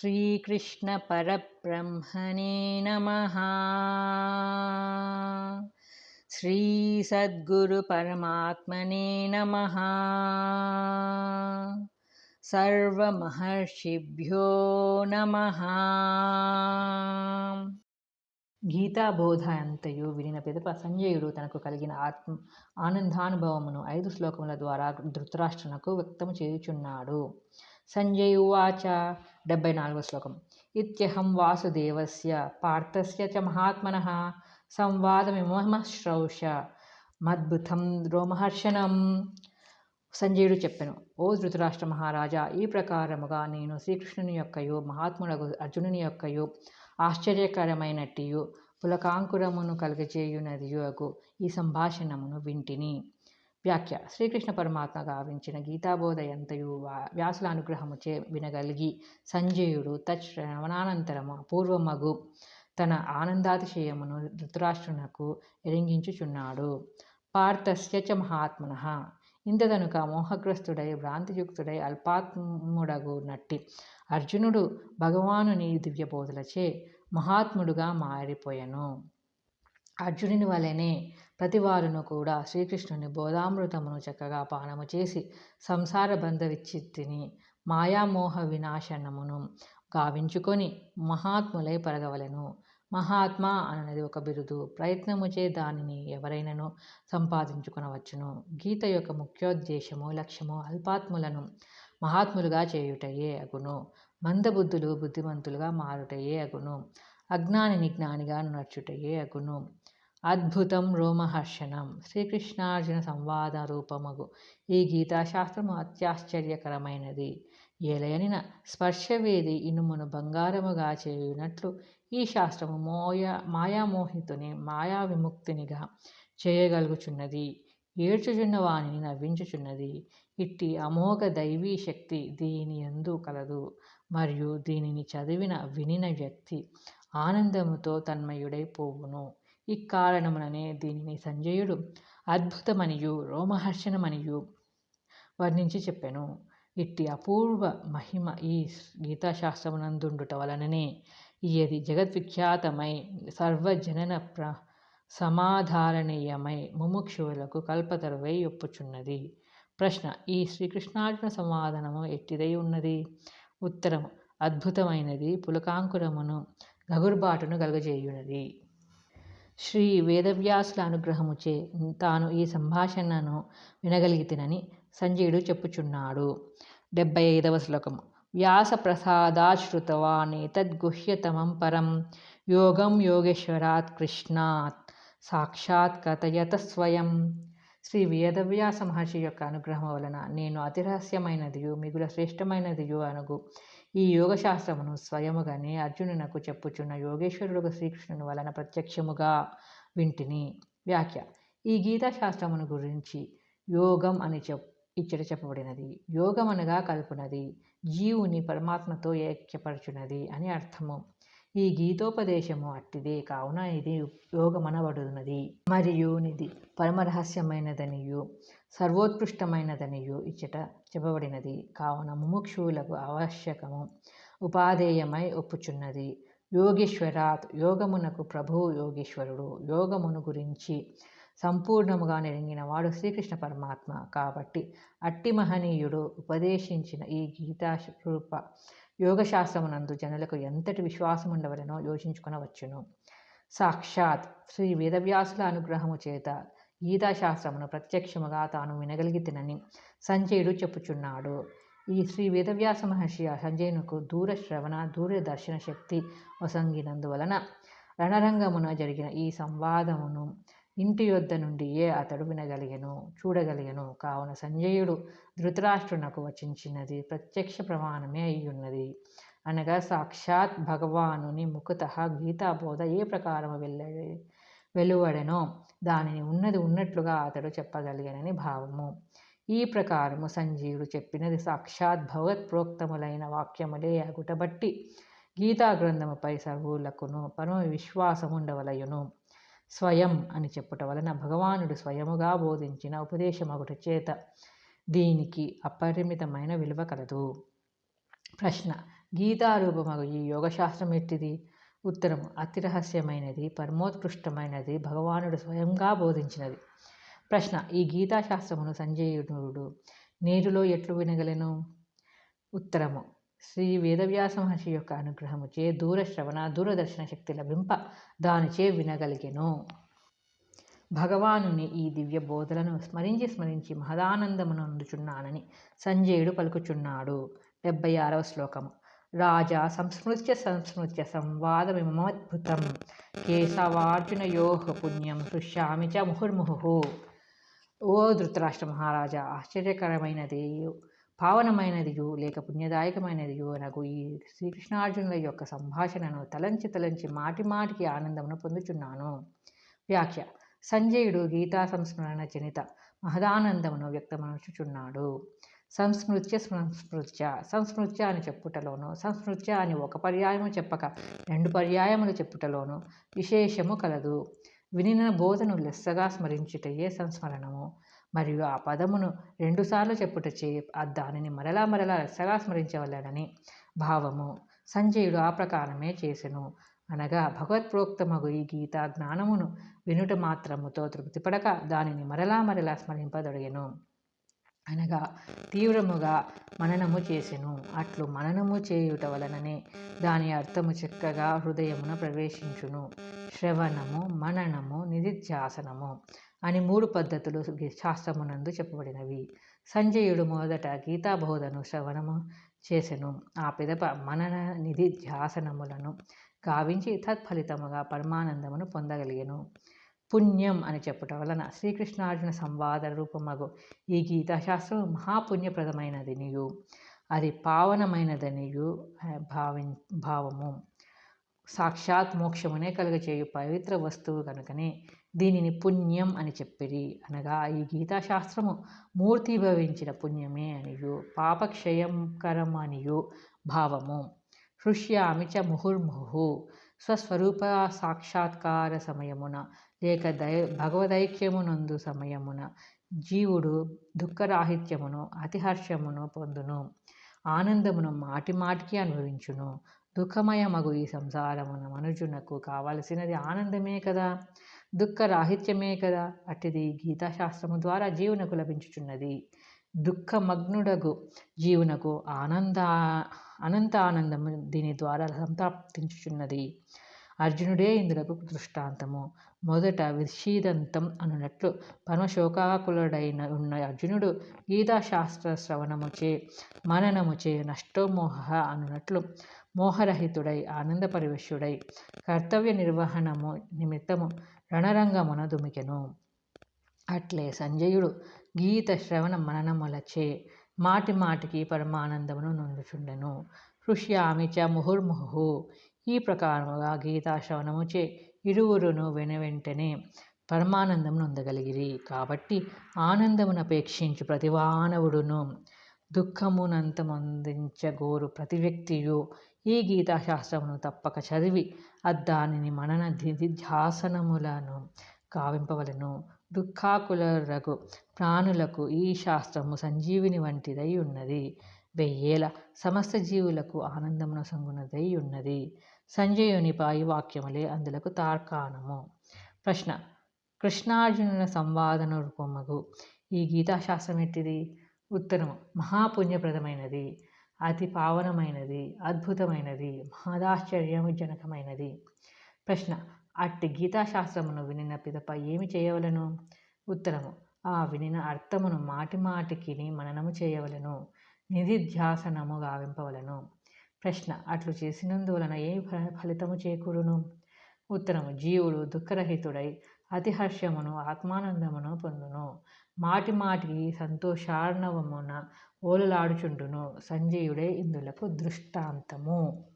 श्रीकृष्णपरब्रह्मणे नमः श्रीसद्गुरुपरमात्मने नमः सर्वमहर्षिभ्यो नमः గీతాబోధ అంతయు వినిన పిదప సంజయుడు తనకు కలిగిన ఆత్మ ఆనందానుభవమును ఐదు శ్లోకముల ద్వారా ధృతరాష్ట్రునకు వ్యక్తం చేయుచున్నాడు సంజయ్ ఉవాచ డెబ్బై నాలుగో శ్లోకం. ఇత్యహం వాసుదేవస్య పార్థస్య చ మహాత్మన సంవాదమిమశ్రౌష మద్భుతం రోమహర్షణం సంజయుడు చెప్పాను ఓ ధృతరాష్ట్ర మహారాజా ఈ ప్రకారముగా నేను శ్రీకృష్ణుని యొక్కయు మహాత్ముడగు అర్జునుని యొక్కయు ఆశ్చర్యకరమైనట్టియు పులకాంకురమును కలిగజేయునదియుగు ఈ సంభాషణమును వింటిని. వ్యాఖ్య. శ్రీకృష్ణ పరమాత్మ గావించిన గీతాబోధ ఎంతయు వ్యాసుల అనుగ్రహముచే వినగలిగి సంజయుడు తశ్రవణానంతరము అపూర్వమగు తన ఆనందాతిశయమును ధృతరాష్ట్రునకు ఎరింగించుచున్నాడు పార్థస్య చ మహాత్మన. ఇంతదనుక మోహగ్రస్తుడై భ్రాంతియుక్తుడై అల్పాత్ముడగు నట్టి అర్జునుడు భగవానుని దివ్యబోధలచే మహాత్ముడుగా మారిపోయెను. అర్జునుని వలెనే ప్రతివారును కూడా శ్రీకృష్ణుని బోధామృతమును చక్కగా పానము చేసి సంసార బంధ విచ్చిత్తిని మాయామోహ వినాశనమును గావించుకొని మహాత్ములై పరగవలెను. మహాత్మ అనేది ఒక బిరుదు. ప్రయత్నముచే దానిని ఎవరైనను సంపాదించుకొనవచ్చును. గీత యొక్క ముఖ్యోద్దేశము లక్ష్యము అల్పాత్ములను మహాత్ములుగా చేయుటయే అగును. మందబుద్ధులు బుద్ధిమంతులుగా మారుటయే అగును. అజ్ఞానిని జ్ఞానిగా నడుచుటయే అగును. అద్భుతం రోమహర్షణం. శ్రీకృష్ణార్జున సంవాద రూపమగు. ఈ గీతాశాస్త్రము అత్యాశ్చర్యకరమైనది. ఏలయనిన స్పర్శవేది ఇనుమును బంగారముగా చేయునట్లు ఈ శాస్త్రము మోయ మాయామోహితుని మాయా విముక్తినిగా చేయగలుగుచున్నది. ఏడ్చుచున్న వాణిని నవ్వించుచున్నది. ఇట్టి అమోఘ దైవీ శక్తి దీని ఎందు కలదు. మరియు దీనిని చదివిన వినిన వ్యక్తి ఆనందముతో తన్మయుడై పోవును. ఇక్కారణముననే దీనిని సంజయుడు అద్భుతమనియు రోమహర్షణమనియు వర్ణించి చెప్పెను. ఇట్టి అపూర్వ మహిమ ఈ గీతాశాస్త్రమునందుండుట వలననే ఇది జగద్విఖ్యాతమై సర్వజనన ప్ర సమాధారణీయమై ముముక్షువులకు కల్పతరువై ఒప్పుచున్నది. ప్రశ్న ఈ శ్రీకృష్ణార్జున సమాధానము ఎట్టిదై ఉన్నది? ఉత్తరము. అద్భుతమైనది పులకాంకురమును గగుర్బాటును కలుగజేయునది. శ్రీ వేదవ్యాసుల అనుగ్రహముచే తాను ఈ సంభాషణను వినగలిగితినని సంజయుడు చెప్పుచున్నాడు. డెబ్బై ఐదవ శ్లోకం వ్యాస ప్రసాదాశ్రుతవానేతద్గుహ్యతమం పరం యోగం యోగేశ్వరాత్ కృష్ణాత్ సాక్షాత్ కథయత స్వయం. శ్రీ వేదవ్యాస మహర్షి యొక్క అనుగ్రహం వలన నేను అతిరహస్యమైనదియు మిగుల శ్రేష్టమైనదియు అనుగు. ఈ యోగశాస్త్రమును స్వయముగానే అర్జునునకు చెప్పుచున్న యోగేశ్వరుడు శ్రీకృష్ణుని వలన ప్రత్యక్షముగా వింటిని. వ్యాఖ్య. ఈ గీతాశాస్త్రమును గురించి యోగం అని చెప్ ఇచ్చట చెప్పబడినది. యోగం అనగా కలుపునది. జీవుని పరమాత్మతో ఏక్యపరచునది అని అర్థము. ఈ గీతోపదేశము అట్టిదే కావున ఇది యోగమనబడునది మరియు ఇది పరమరహస్యమైనదనియు సర్వోత్కృష్టమైనదనియు ఇచ్చట చెప్పబడినది. కావున ముముక్షువులకు ఆవశ్యకము ఉపాధేయమై ఒప్పుచున్నది. యోగేశ్వరాత్ యోగమునకు ప్రభువు యోగేశ్వరుడు. యోగమును గురించి సంపూర్ణముగా నెరిగినవాడు శ్రీకృష్ణ పరమాత్మ. కాబట్టి అట్టి మహనీయుడు ఉపదేశించిన ఈ గీతారూప యోగశాస్త్రమునందు జనులకు ఎంతటి విశ్వాసం ఉండవలనో యోచించుకొనవచ్చును. సాక్షాత్ శ్రీ వేదవ్యాసుల అనుగ్రహము చేత గీతాశాస్త్రమును ప్రత్యక్షముగా తాను వినగలిగితేనని సంజయుడు చెప్పుచున్నాడు. ఈ శ్రీ వేదవ్యాస మహర్షి సంజయునకు దూర శ్రవణ దూరదర్శన శక్తి వసంగినందువలన రణరంగమున జరిగిన ఈ సంవాదమును ఇంటి యొద్ద నుండియే అతడు వినగలిగెను చూడగలిగెను. కావున సంజయుడు ధృతరాష్ట్రునకు వచించినది ప్రత్యక్ష ప్రమాణమే అయ్యున్నది. అనగా సాక్షాత్ భగవానుని ముఖత గీతాబోధ ఏ ప్రకారము వెళ్ళ వెలువడెనో దానిని ఉన్నది ఉన్నట్లుగా అతడు చెప్పగలిగనని భావము. ఈ ప్రకారము సంజీవుడు చెప్పినది సాక్షాత్ భగవత్ ప్రోక్తములైన వాక్యములే అగుటబట్టి గీతా గ్రంథముపై సర్వులకును పరమ విశ్వాసముండవలయును స్వయం అని చెప్పుట వలన భగవానుడు స్వయముగా బోధించిన ఉపదేశమగుట చేత దీనికి అపరిమితమైన విలువ కలదు. ప్రశ్న గీతారూపమగు ఈ యోగశాస్త్రం ఎట్టిది? ఉత్తరము అతి రహస్యమైనది పరమోత్కృష్టమైనది భగవానుడు స్వయంగా బోధించినది. ప్రశ్న ఈ గీతాశాస్త్రమును సంజయుడు నేరులో ఎట్లు వినగలను? ఉత్తరము శ్రీ వేదవ్యాస మహర్షి యొక్క అనుగ్రహముచే దూరశ్రవణ దూరదర్శన శక్తి లభింప దానిచే వినగలిగెను. భగవానుని ఈ దివ్య బోధలను స్మరించి స్మరించి మహదానందమును అందుచున్నానని సంజయుడు పలుకుచున్నాడు. డెబ్బై ఆరవ శ్లోకము. రాజా సంస్మృత్య సంస్మృత్య సంవాదమిమద్భుతం కేశవార్జునయో పుణ్యం హృష్యామి చ ముహుర్ముహు. ఓ ధృతరాష్ట్ర మహారాజా ఆశ్చర్యకరమైనది. పావనమైనదియు లేక పుణ్యదాయకమైనదియు నాకు ఈ శ్రీకృష్ణార్జునుల యొక్క సంభాషణను తలంచి తలంచి మాటి మాటికి ఆనందమును పొందుచున్నాను. వ్యాఖ్య. సంజయుడు గీతా సంస్మరణ జనిత మహదానందమును వ్యక్తమనుచుచున్నాడు. సంస్మృత్య సంస్మృత్య. సంస్మృత్య అని చెప్పుటలోను సంస్మృత్య అని ఒక పర్యాయము చెప్పక రెండు పర్యాయములు చెప్పుటలోను విశేషము కలదు. వినిన బోధను లెస్సగా స్మరించుటయే సంస్మరణము. మరియు ఆ పదమును రెండుసార్లు చెప్పుట చే దానిని మరలా మరలా రసగా స్మరించవలెనని భావము. సంజయుడు ఆ ప్రకారమే చేసెను. అనగా భగవత్ప్రోక్తమగు ఈ గీత జ్ఞానమును వినుట మాత్రముతో తృప్తిపడక దానిని మరలా మరలా స్మరింపదొడిగెను. అనగా తీవ్రముగా మననము చేసెను. అట్లు మననము చేయుట వలననే దాని అర్థము చక్కగా హృదయమున ప్రవేశించును. శ్రవణము మననము నిధిధ్యాసనము. అని మూడు పద్ధతులు శాస్త్రమునందు చెప్పబడినవి. సంజయుడు మొదట గీతాబోధను శ్రవణము చేసెను. ఆ పిదప మనన నిధి ధ్యాసనములను గావించి తత్ఫలితముగా పరమానందమును పొందగలిగెను. పుణ్యం అని చెప్పటం వలన శ్రీకృష్ణార్జున సంవాద రూపమగు ఈ గీతాశాస్త్రం మహాపుణ్యప్రదమైనదినియు. అది పావనమైనదనియు భావి భావము. సాక్షాత్ మోక్షమునే కలుగచేయు పవిత్ర వస్తువు కనుకనే దీనిని పుణ్యం అని చెప్పిరి అనగా ఈ గీతాశాస్త్రము మూర్తిభవించిన పుణ్యమే అనియు పాపక్షయంకరం అనియు భావము. హృష్యామి చ ముహుర్ముహు స్వస్వరూప సాక్షాత్కార సమయమున లేక దై భగవదైక్యమునందు సమయమున జీవుడు దుఃఖరాహిత్యమును అతిహర్షమును పొందును. ఆనందమును మాటి మాటికి అనుభవించును. దుఃఖమయమగు ఈ సంసారమున మనుజునకు కావలసినది ఆనందమే కదా? దుఃఖ రాహిత్యమే కదా అట్టిది గీతాశాస్త్రము ద్వారా జీవునకు లభించుచున్నది. దుఃఖమగ్నుడగు జీవునకు ఆనంద అనంత ఆనందము దీని ద్వారా సంతాప్తించుచున్నది అర్జునుడే ఇందులకు దృష్టాంతము. మొదట విషీదంతం అనున్నట్లు పరమశోకాకులుడైన ఉన్న అర్జునుడు గీతాశాస్త్ర శ్రవణముచే మననముచే నష్టోమోహ అనున్నట్లు మోహరహితుడై ఆనందపరివశుడై కర్తవ్య నిర్వహణము నిమిత్తము రణరంగమున దుమికెను అట్లే సంజయుడు గీత శ్రవణ మననములచే మాటి మాటికి పరమానందమును నొందుచుండెను. హృష్యామి చ ముహుర్ముహు. ఈ ప్రకారముగా గీతాశ్రవణముచే ఇరువురును వెన వెంటనే పరమానందం నొందగలిగిరి. కాబట్టి ఆనందమునపేక్షించు ప్రతివానవుడును. దుఃఖమునంతమందించగోరు ప్రతి వ్యక్తియు. ఈ గీతాశాస్త్రమును తప్పక చదివి అద్దానిని మనన ధ్యాసనములను కావింపవలను. దుఃఖాకులరగు ప్రాణులకు ఈ శాస్త్రము సంజీవిని వంటిదై ఉన్నది వెయ్యేల సమస్త జీవులకు ఆనందమున సంగునదై ఉన్నది సంజయుని పాయి వాక్యములే అందులకు తార్కాణము. ప్రశ్న కృష్ణార్జునుల సంవాదన రూపమగు. ఈ గీతాశాస్త్రం ఎట్టిది ఉత్తరము మహాపుణ్యప్రదమైనది. అతి పావనమైనది అద్భుతమైనది మహదాశ్చర్యజనకమైనది. ప్రశ్న అట్టి గీతాశాస్త్రమును వినిన పిదప ఏమి చేయవలను? ఉత్తరము ఆ వినిన అర్థమును మాటి మాటికి మననము చేయవలను నిధిధ్యాసనము గావింపవలను. ప్రశ్న అట్లు చేసినందువలన ఏ ఫలితము చేకూరును? ఉత్తరము జీవుడు దుఃఖరహితుడై అతిహర్షమును ఆత్మానందమును పొందును. మాటి మాటికి సంతోషార్ణవమున ఓలలాడుచుండును సంజయుడే ఇందులకు దృష్టాంతము.